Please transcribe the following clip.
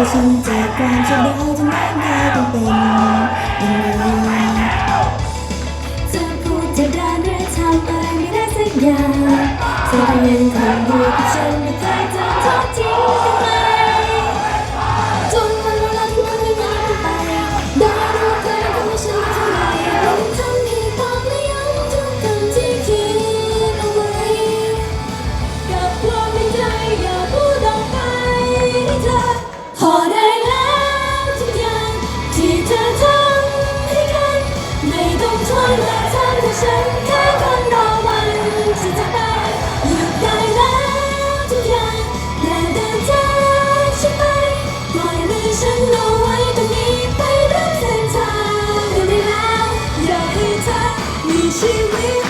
แต่ฉันจะการจะได้ให้ได้ต้องเป็นยังไง ฉันแค่คนรอวันที่จะได้หยุดไแล้ทุกอย่างแต่เดินทาฉันไปปล่อยมือฉันรอไว้ตรงนี้ไปรับเส้นทางเร็วได้แล้วอยาให้เธอมีชีวิต